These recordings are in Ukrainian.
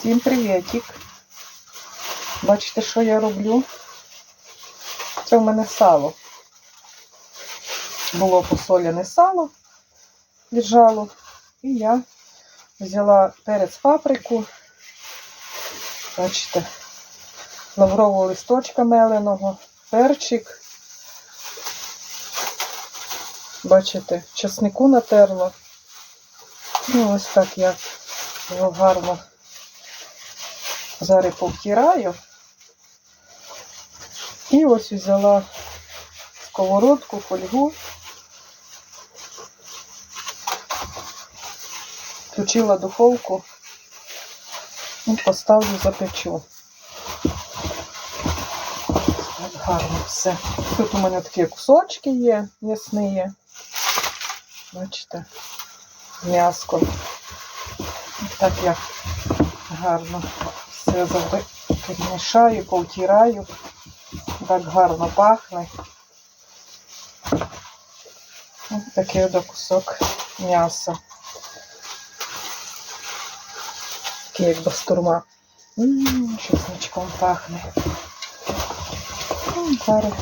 Всім привітик. Бачите, що я роблю? Це в мене сало. Було посоляне сало, лежало. І я взяла перець паприку. Бачите, лаврового листочка меленого, перчик. Бачите, часнику натерла. Ну, ось так я його гарно зараз повтираю. І ось взяла сковородку, фольгу. Включила духовку і поставлю запечу. Гарно все. Тут у мене такі кусочки є, м'ясні. Бачите, м'яско. Так я гарно все перемішаю, повтираю. Так гарно пахне. Ось такий от кусок м'яса. Такий як бастурма. Ммм, чесничком пахне. Зараз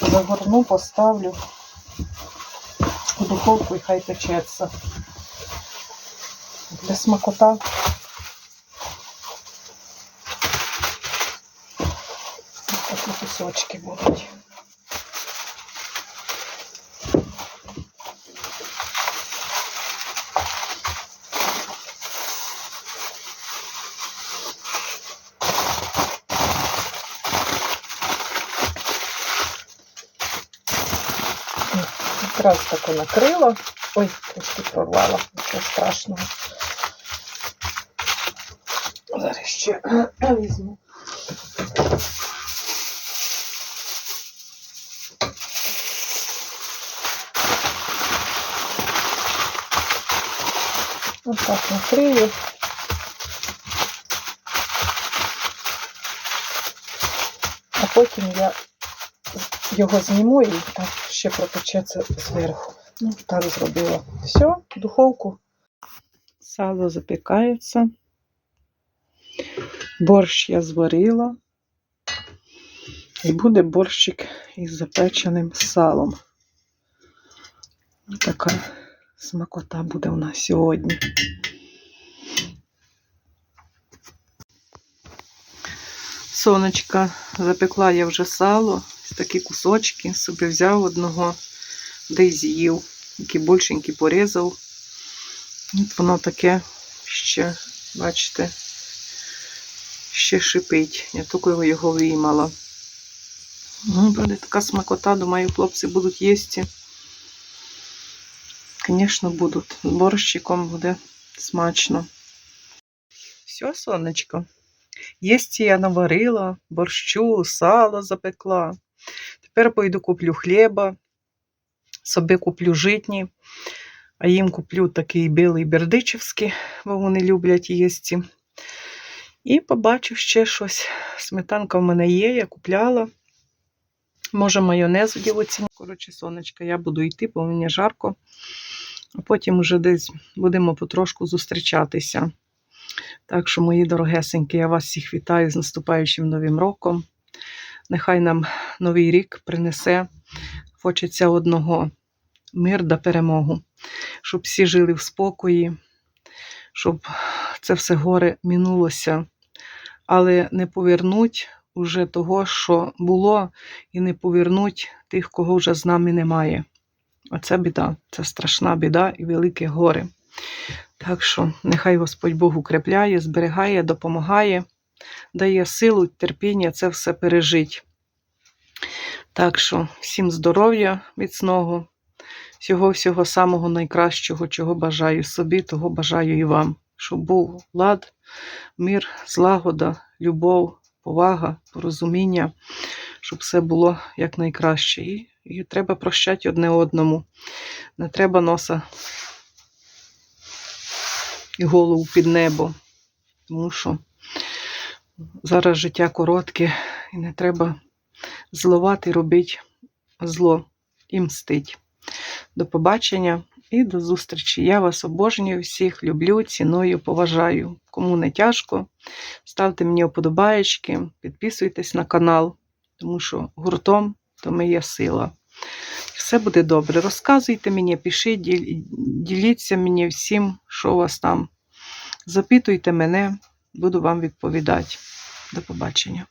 загорну, поставлю в духовку і хай печеться. Для смакота. Ось Такі кусочки будуть. Якраз таку накрила. Ой, трошки прорвала, нічого страшного. Зараз ще візьму. Ось так накрию. А потім я його зніму і так ще пропечеться зверху. Ну, так зробила. Все, духовку. Сало запікається. Борщ я зварила. І буде борщик із запеченим салом. Така смакота буде у нас сьогодні. Сонечка запекла я вже сало, такі кусочки, собі взяв одного, де й з'їв, який більшенький порізав. От воно таке ще, бачите, ще шипить. Я тільки його виймала. Ну, буде така смакота, думаю, хлопці будуть їсти. Звісно, будуть. З борщиком буде смачно. Все, сонечко. Єсті я наварила, борщу, сало запекла. Тепер пойду куплю хліба, собі куплю житні, а їм куплю такий білий бердичівський, бо вони люблять їсти. І побачу ще щось. Сметанка в мене є, я купляла. Може, майонез в. Коротше, сонечка, я буду йти, бо мені жарко. А потім вже десь будемо потрошку зустрічатися. Так що, мої дорогесенькі, я вас всіх вітаю з наступаючим новим роком. Нехай нам новий рік принесе. Хочеться одного мир та перемогу, щоб всі жили в спокої, щоб це все горе минулося, але не повернуть уже того, що було, і не повернуть тих, кого вже з нами немає. Оце біда, це страшна біда і велике горе. Так що нехай Господь Бог укрепляє, зберігає, допомагає, дає силу, терпіння це все пережить. Так що всім здоров'я міцного, всього-всього самого найкращого, чого бажаю собі, того бажаю і вам. Щоб був лад, мир, злагода, любов, повага, порозуміння, щоб все було якнайкраще. І треба прощати одне одному. Не треба носа і голову під небо. Тому що зараз життя коротке і не треба зловати, робити зло і мстить. До побачення і до зустрічі. Я вас обожнюю всіх, люблю, ціную, поважаю. кому не тяжко. Ставте мені вподобаєчки, підписуйтесь на канал, тому що гуртом то моя сила. Все буде добре. Розказуйте мені, пишіть, діліться мені всім, що у вас там. Запитуйте мене, буду вам відповідати. До побачення.